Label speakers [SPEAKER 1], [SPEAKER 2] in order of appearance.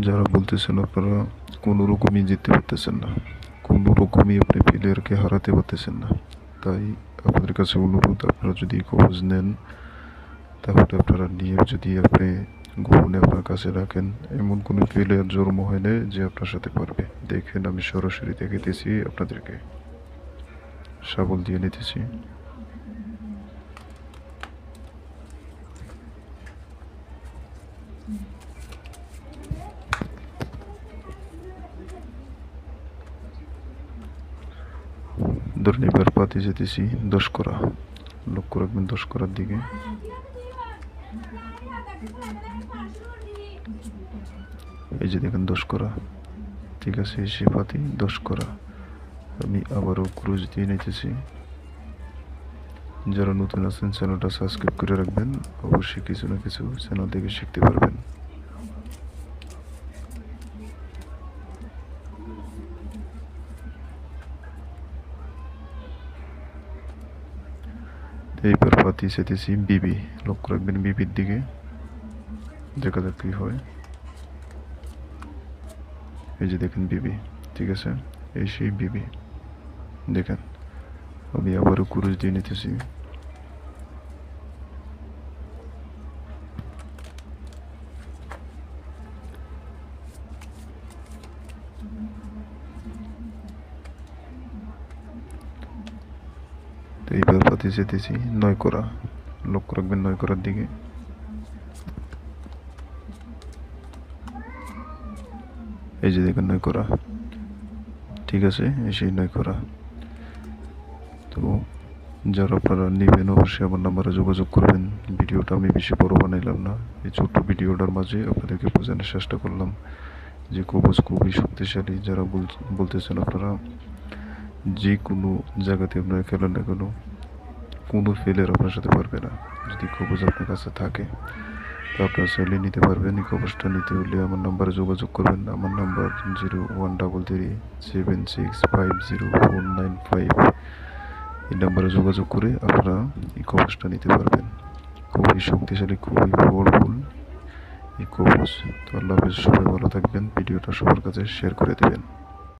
[SPEAKER 1] যারা বলতেছেন আপনারা, কোনো রকমই জিততে পারতেছেন না। কোনো রকমই আপনি প্লেয়ারকে হারাতে পারতেছেন না। তাই আপনাদের কাছে অনুরোধ, আপনারা যদি খোঁজ নেন, তাহলে আপনারা নিয়ে যদি আপনি গোপনে আপনার কাছে রাখেন, এমন কোনো প্লেয়ার জন্ম হয় না যে আপনার সাথে পারবে। দেখেন, আমি সরাসরি দেখাইতেছি আপনাদেরকে। শাবল দিয়ে নিতেছি। ধরুন এবার পাতে যেতেছি দশ করা। লক্ষ্য রাখবেন দশ করার দিকে। এই যে দেখেন দশ করা। ঠিক আছে, সে পাতি দশ করা। আমি আবারও ক্রুজ দিয়ে নিতেছি। যারা নতুন আছেন চ্যানেলটা সাবস্ক্রাইব করে রাখবেন। অবশ্যই কিছু না কিছু চ্যানেল থেকে শিখতে পারবেন। এইবার পাতি সেতেছি বিবি লক্ষ্য রাখবেন বিবির দিকে। দেখা যাক কি হয়। এই যে দেখেন বিবি ঠিক আছে? এই সেই বিবি দেখেন, আমি আবারও কুরুজ দিয়ে নিতেছি। তো এইবার পাতি যেতেছি, নয় করা, লক্ষ্য রাখবেন নয় করার দিকে। এই যে দেখেন করা। ঠিক আছে এই সেই নয় করা। তো যারা আপনারা নেবেন অবশ্যই আমার নাম্বারে যোগাযোগ করবেন। ভিডিওটা আমি বেশি বড় বানাইলাম না, এই ছোট্ট ভিডিওটার মাঝে আপনাদেরকে বোঝানোর চেষ্টা করলাম যে কবচ খুবই শক্তিশালী যারা বল- বলতেছেন আপনারা। যে কোনো জায়গাতে আপনারা খেলেন না কেন, কোনো ফেলের আপনার সাথে পারবে না। যদি কবচ আপনার কাছে থাকে, তো আপনারা চাইলে নিতে পারবেন। এই কবচটা নিতে হলে আমার নাম্বারে যোগাযোগ করবেন আমার number zero one double three seven six five zero four nine five. এই নাম্বারে যোগাযোগ করে আপনারা এই কবচটা নিতে পারবেন। খুবই শক্তিশালী, খুবই পাওয়ারফুল এই কবচ তো আল্লাহ হাফেজ, সবাই ভালো থাকবেন। ভিডিওটা সবার কাছে শেয়ার করে দেবেন।